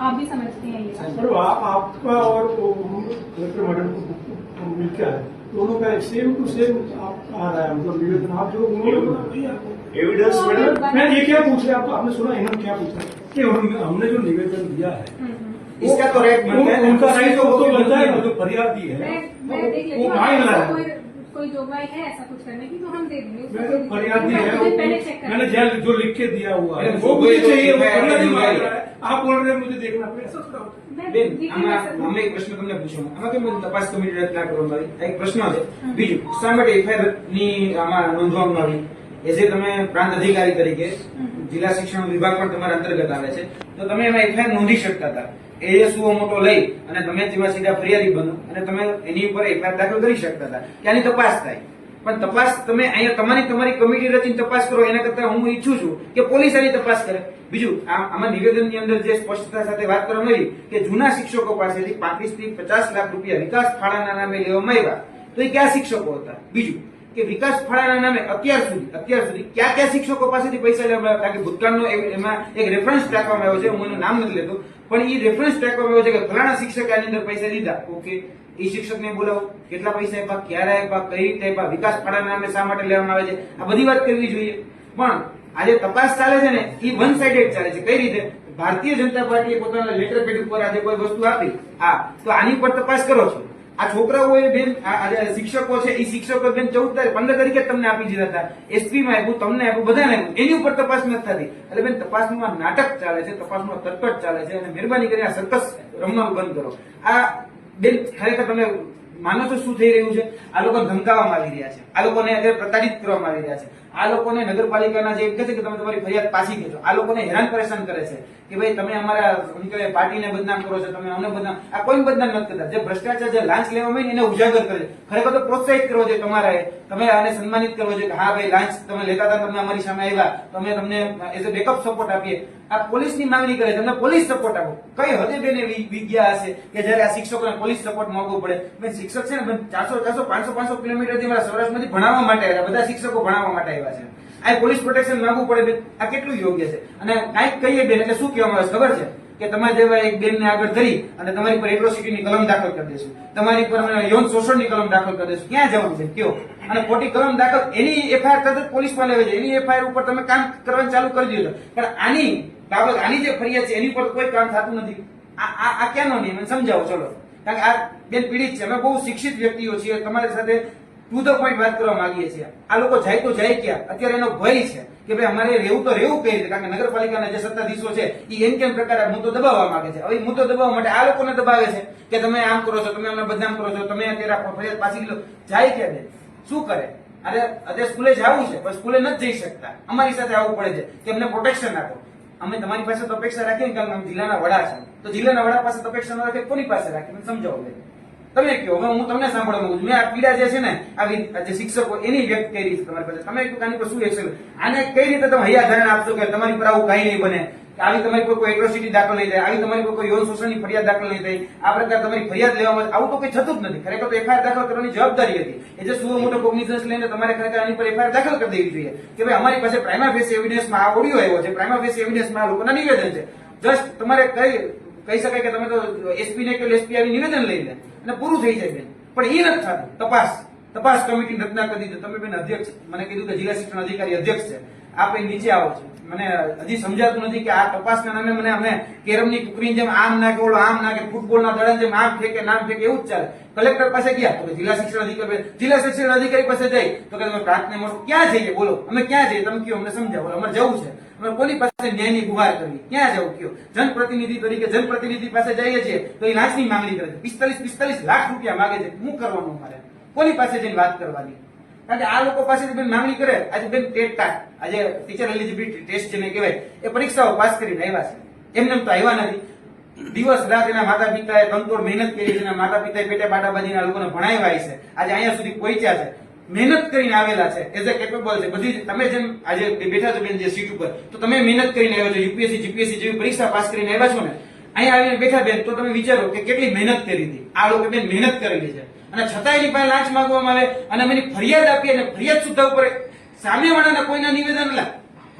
आप भी समझते हैं ये। आप आपका और कलेक्टर मैडम को मिलकर है दोनों का सेम टू सेम आप आ रहा है मतलब निवेदन आप जो उन्होंने एविडेंस तो मैडम मैं ये क्या पूछ रहे आपको आपने सुना इन्होंने क्या पूछा? कि हमने जो निवेदन दिया है हम्म, हम्म। इसका तो रेट है उनका राइट तो, वो तो बनता है। जो फरियादी है। देख लेती वो हूँ मांग रहा ऐसा है। कोई जोगवाई है ऐसा कुछ करने की तो हम दे देंगे तो फरियादी है। चेक करना मैंने जो लिख के दिया हुआ है वो मुझे चाहिए वो जो मांग रहा है। आप बोल रहे हैं मुझे देखना पड़ेगा ऐसा थोड़ा होता है। मैं બેન देखી આમાં ના શકું. અમે એક પ્રશ્ન તમને પૂછ્યો આમાં કેમ બધું તપાસ કમિટી રચના કરવામાં આવી આ એક પ્રશ્ન છે બીજું શા માટે એફઆઈઆર ની આમાં નોંધવામાં આવી એ જે તમે પ્રાંત અધિકારી તરીકે જિલ્લા શિક્ષણ વિભાગ પણ તમારા અંતર્ગત આવે છે તો તમે એમાં એફઆઈઆર નોંધી શકતા હતા એ સુઓ મોટો લઈ અને તમે જેમાં સીધા ફરિયાદી બનો અને તમે એની ઉપર એફઆઈઆર દાખલ કરી શકતા હતા કે આની તપાસ થાય પણ તપાસ તમે અહીંયા તમારી તમારી કમિટી રચીને તપાસ કરો, એના કરતા હું ઈચ્છું છું કે પોલીસ આની તપાસ કરે. બીજું આમાં નિવેદનની અંદર જે સ્પષ્ટતા સાથે વાત કરવામાં આવી કે જૂના શિક્ષકો પાસેથી પાંત્રીસથી પચાસ લાખ રૂપિયા વિકાસ ફાળાના નામે લેવામાં આવ્યા. તો એ કયા શિક્ષકો હતા? બીજું, કે વિકાસ ફાળાના નામે અત્યાર સુધી અત્યાર સુધી કયા કયા શિક્ષકો પાસેથી પૈસા લેવામાં આવ્યા? કારણ કે ભૂતકાળનો એમાં એક રેફરન્સ રાખવામાં આવ્યો છે, હું એનું નામ નથી લેતો. પણ એ રેફરન્સ ટ્રેકમાં આવ્યો છે કે ફલાણા શિક્ષકે આની અંદર પૈસા લીધા. ઓકે. એ શિક્ષકને બોલાવો. કેટલા પૈસા આપ્યા ક્યારે આપ્યા કઈ રીતે આપ્યા, વિકાસ ફાળાના નામે શા માટે લેવામાં આવે છે? આ બધી વાત કરવી જોઈએ. પણ આજે તપાસ ચાલે છે ને એ વન સાઇડેડ ચાલે છે. કઈ રીતે? ભારતીય જનતા પાર્ટીએ પોતાના લેટર પેડ ઉપર આજે કોઈ વસ્તુ આપી. હા, તો આની પર તપાસ કરો છો. આ છોકરાઓએ બેન શિક્ષકો છે, એ શિક્ષકો બેન ચૌદ તારીખ, પંદર તારીખે તમને આપી દીધા હતા. એસપી માં આપ્યું, તમને આપ્યું, બધાને આપ્યું. એની ઉપર તપાસ નથી થતી. એટલે બેન તપાસમાં નાટક ચાલે છે, તપાસમાં તરકટ ચાલે છે અને મહેરબાની કરીને આ સરકસ રમવાનું બંધ કરો. આ બેન, ખરેખર તમે માનો છો શું થઈ રહ્યું છે? આ લોકો ધમકાવવામાં આવી રહ્યા છે. આ લોકોને અત્યારે પ્રતાડિત કરવામાં આવી રહ્યા છે. આ લોકોને નગરપાલિકાના જે કહે છે કે તમે તમારી ફરિયાદ પાછી ખેંચો. આ લોકોને હેરાન પરેશાન કરે છે કે ભાઈ તમે અમારા પાર્ટીને બદનામ કરો છો, તમે અમને બદનામ, આ કોઈ બદનામ નથી કરતા. જે ભ્રષ્ટાચાર, જે લાંચ લેવામાં આવે એને ઉજાગર કરે ખરેખર તો પ્રોત્સાહિત કરવો જોઈએ તમારે તમે આને સન્માનિત કરવો જોઈએ કે હા ભાઈ લાંચ તમે લેતા હતા તમે અમારી સામે આવ્યા. તમે તમને, એઝ અ બેકઅપ સપોર્ટ આપીએ. આ પોલીસની માંગણી કરે, તમને પોલીસ સપોર્ટ આપો. કઈ હદે બેને વિજ્ઞા હશે કે જ્યારે આ શિક્ષકોને પોલીસ સપોર્ટ માંગવો પડે? મેં શિક્ષક છે ને ચારસો ચારસો, પાંચસો પાંચસો કિલોમીટરથી મારા સૌરાષ્ટ્રમાંથી ભણાવવા માટે આવ્યા, બધા શિક્ષકો ભણાવવા માટે આવ્યા છે. આ પોલીસ પ્રોટેક્શન માંગવું પડે આ કેટલું યોગ્ય છે? અને કાંઈક કહીએ બેન, એટલે શું કહેવામાં આવે ખબર છે? કે તમારે જેવા એક બેનને આગળ ધરી અને તમારી પર એટ્રોસિટીની કલમ દાખલ કરી દેશું. તમારી પર યૌન શોષણની કલમ દાખલ કરી દેશું. ક્યાં જવાનું છે કયો? અને ખોટી કલમ દાખલ એની એફઆઈઆર તરત પોલીસમાં લેવી છે. એની એફઆઈઆર ઉપર તમે કામ કરવાનું ચાલુ કરી દીધું પણ આની બાબત આની જે ફરિયાદ છે એની પર કોઈ કામ થતું નથી. આ આ ક્યાંનો નિયમ? સમજાવો, ચલો. કારણ કે આ બેન પીડિત છે. અમે બહુ શિક્ષિત વ્યક્તિઓ છીએ. તમારી સાથે ટુ ધ પોઈન્ટ વાત કરવા માંગીએ છીએ. આ લોકો જાય તો જાય ક્યાં? અત્યારે એનો ભય છે કે ભાઈ અમારે રહેવું તો રહેવું કઈ રીતે? કારણ કે નગરપાલિકાના જે સત્તાધીશો છે એ એમ કેમ પ્રકારે મુદ્દો દબાવવા માંગે છે? હવે મુદ્દો દબાવવા માટે આ લોકોને દબાવે છે કે તમે આમ કરો છો, તમે અમને બદનામ કરો છો, તમે અત્યારે ફરિયાદ પાછી લો. જાય ક્યાં બેન? શું કરે? અરે, અત્યારે સ્કૂલે જવું છે, પણ સ્કૂલે નથી જઈ શકતા. અમારી સાથે આવવું પડે છે. કે અમને પ્રોટેક્શન આપો. અમે તમારી પાસે તો અપેક્ષા રાખીએ કારણ કે અમે જિલ્લાના વડા છે. તો જિલ્લાના વડા પાસે તો અપેક્ષા ન રાખે કોની પાસે રાખી? મને સમજાવો તમે કહો, હવે હું તમને સાંભળવા માંગુ છું. મેં આ પીડા જે છે ને, આ જે શિક્ષકો એની વ્યક્ત કરી છે તમારી પાસે. તમે આની પર શું એક્શન આને કઈ રીતે તમે હૈયા ધારણ આપશો કે તમારી પર આવું કઈ નહીં બને? આવી તમારી પર કોઈ એટ્રોસિટી દાખલ નહીં થાય, આવી તમારી કોઈ યૌન શોષણની ફરિયાદ દાખલ નહીં થઈ આ પ્રકાર તમારી ફરિયાદ લેવામાં આવું તો કઈ થતું જ નથી. ખરેખર તો એફઆઈઆર દાખલ કરવાની જવાબદારી હતી એ જે સુઓ મોટો કોગ્નિઝન્સ લઈને તમારે ખરેખર આની પર એફઆઈઆર દાખલ કરી દેવી જોઈએ. કે ભાઈ અમારી પાસે પ્રાઇમા ફેસ એવિડન્સમાં આ ઓડિયો આવ્યો છે પ્રાઇમા ફેસ એવિડન્સમાં આ લોકોના નિવેદન છે. જસ્ટ તમારે કઈ, કહી શકાય કે તમે તો એસપી ને કે એસપી આવી નિવેદન લઈ લે અને પૂરું થઈ જાય બેન પણ એ નથી થતું. તપાસ. તપાસ કમિટી રચના કરી દીધું. તમે બેન અધ્યક્ષ, મને કીધું કે જિલ્લા શિક્ષણ અધિકારી અધ્યક્ષ છે. આપ નીચે આવો છો. મને હજી સમજાતું નથી કે આ તપાસના નામે મને અમે કેરમની ટુકડીની જેમ આમ ના કે ઓલો આમ ના કે ફૂટબોલના દડા જેમ આમ ફેંકે, નામ ફેંકે, એવું જ ચાલે. કલેક્ટર પાસે ગયા. તો જિલ્લા શિક્ષણ અધિકારી જિલ્લા શિક્ષણ અધિકારી પાસે જઈ. તો કે તમે પ્રાંતને મળો. ક્યાં જઈએ? બોલો. અમે ક્યાં જઈએ? તમે કયો? અમને સમજાવો. અમારે જવું છે. અમે કોની પાસે ન્યાયની ગુહાર કરવી ક્યાં જવું? કયો? જનપ્રતિનિધિ તરીકે જનપ્રતિનિધિ પાસે જઈએ છીએ. તો એ લાંચની માંગણી કરે છે. પિસ્તાલીસ પિસ્તાલીસ લાખ રૂપિયા માંગે છે. શું કરવાનું અમારે? કોની પાસે જઈને વાત કરવાની? કારણ કે આ લોકો પાસેથી બેન માંગણી કરે. આજે બેન ટેટ ટાટ આજે ટીચર એલિજિબિલિટી ટેસ્ટ જેને કહેવાય, એ પરીક્ષાઓ પાસ કરીને આવ્યા છે. એમને તો આવ્યા નથી. દિવસ રાત એના માતા પિતાએ તનતોડ મહેનત કરી છે માતા પિતાએ પેટે બાટાબાજીના લોકોને ભણાવ્યા છે. આજે અહીંયા સુધી પહોંચ્યા છે. મહેનત કરીને આવેલા છે. એઝ અ કેપેબલ છે. બધી તમે જેમ આજે બેઠા છો બેન જે સીટ ઉપર, તો તમે મહેનત કરીને આવ્યા છો. યુપીએસસી જીપીએસસી જેવી પરીક્ષા પાસ કરીને આવ્યા છો ને? અહીંયા આવીને બેઠા બેન, તો તમે વિચારો કે કેટલી મહેનત કરી હતી. આ લોકો બેન મહેનત કરેલી છે. અને છતાં એની પાસે લાંચ માંગવામાં આવે અને અમે ફરિયાદ આપીએ અને ફરિયાદ સુદ્ધા ઉપર સામેવાળાના કોઈના નિવેદન લા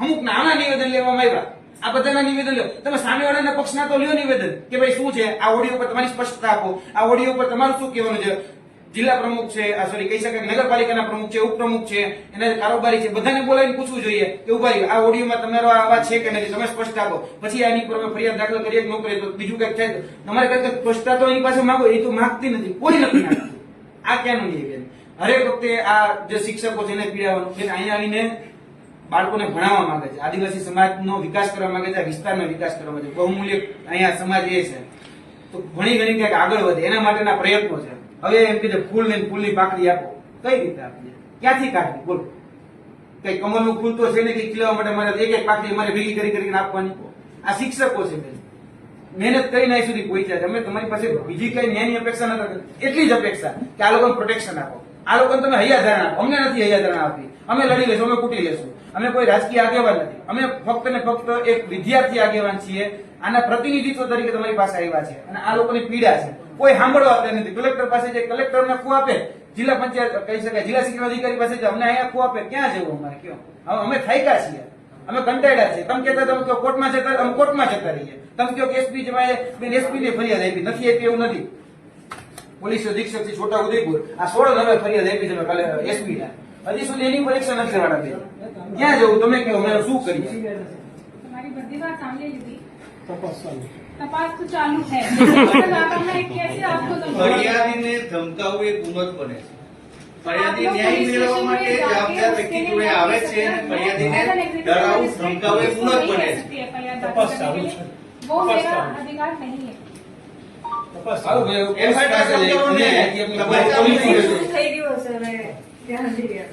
અમુક નાના નિવેદન લેવામાં આવ્યા. આ બધાના નિવેદન લો. તમે સામેવાળાના પક્ષના તો લ્યો નિવેદન કે ભાઈ શું છે? આ ઓડિયો પર તમારી સ્પષ્ટતા આપો. આ ઓડિયો પર તમારું શું કહેવાનું છે? જિલ્લા પ્રમુખ છે, આ સોરી કહી શકાય નગરપાલિકાના પ્રમુખ છે, ઉપપ્રમુખ છે, એના કારોબારી છે, બધાને બોલાવીને પૂછવું જોઈએ કે ઊભા રહ્યો. આ ઓડિયોમાં તમારો આ અવાજ છે કે નથી? તમે સ્પષ્ટ આપો. પછી આની પર અમે ફરિયાદ દાખલ કરીએ કે ન તો બીજું કંઈક થાય તમારે કંઈક સ્પષ્ટતા તો એની પાસે માગો, એ તો માગતી નથી. કોઈ નથી. આ ક્યાંનું બિહેવિયર હરેક વખતે આ જે શિક્ષકો છે એને પીડાવાનું. કે અહીંયા આવીને બાળકોને ભણાવવા માંગે છે. આદિવાસી સમાજનો વિકાસ કરવા માંગે છે વિસ્તારનો વિકાસ કરવા માંગે છે. બહુમૂલ્ય અહીંયા સમાજ એ છે. તો ઘણી ઘણી ક્યાંક આગળ વધે. એના માટેના પ્રયત્નો છે. હવે એમ કે ફૂલ ને ફૂલની પાકડી આપો. કઈ રીતે આપીએ ક્યાંથી કાઢવી બોલો. કઈ કમળનું ફૂલ તો છે ને કે ખીલવા માટે મારે એક એક પાકડી મારે ભેગી કરી કરીને આપવાની? આ શિક્ષકો છે મહેનત કરીને અહીં સુધી પહોંચ્યા છે અમે તમારી પાસે બીજી કઈ ન્યાયની અપેક્ષા ન કરતા એટલી જ અપેક્ષા કે આ લોકોને પ્રોટેક્શન આપો. આ લોકોને તમે હૈયાધારણ આપો. અમને નથી હૈયાધારણા આપી અમે લડી લેશું અમે કૂટી લેશું અમે કોઈ રાજકીય આગેવાન નથી. અમે ફક્ત ને ફક્ત એક વિદ્યાર્થી આગેવાન છીએ. આના પ્રતિનિધિત્વ તરીકે તમારી પાસે આવ્યા છે. અને આ લોકોની પીડા છે. કોઈ સાંભળવા તૈયાર નથી. કલેક્ટર પાસે જે કલેક્ટર અમને ખુ આપે. જિલ્લા પંચાયત કહી શકાય. જિલ્લા શિક્ષણ અધિકારી પાસે જે અમને અહીંયા ખુ આપે. ક્યાં જવું અમારે? કયો? હવે અમે થાયકા છીએ. અમે કંટાળ્યા છીએ. તમે કહેતા તમે કહો કોર્ટમાં જતા અમે કોર્ટમાં જતા રહીએ. તમે કહો કે એસપી જમાએ એસપી ને ફરિયાદ આપી. નથી આપી એવું નથી. પોલીસ અધિક્ષકથી છોટા ઉદયપુર. આ સોળ નવે ફરિયાદ આપી તમે કાલે એસપી ના હજી સુધી એની પરીક્ષા નથી કરવાના બે ક્યાં જવું? તમે કહો અમે શું કરીએ? તમારી બધી તપાસ તો ચાલુ છે. ફરિયાદીને ધમકાવવું એ ગુનો બને છે. ફરિયાદી ન્યાય મેળવવા માટે જવાબદાર વ્યક્તિ જોડે આવે છે અને ફરિયાદીને ડરાવવું ધમકાવવું એ ગુનો જ બને છે तपास चालू છે वो तपास मेरा चालू अधिकार नहीं है તપાસ સારું ચાલુ ભાઈ, પોલીસ પાસે જઈને તમારે આપણી પોલીસ તમારે ફરિયાદ. થઈ ગયું હશે હવે ધ્યાન દઈએ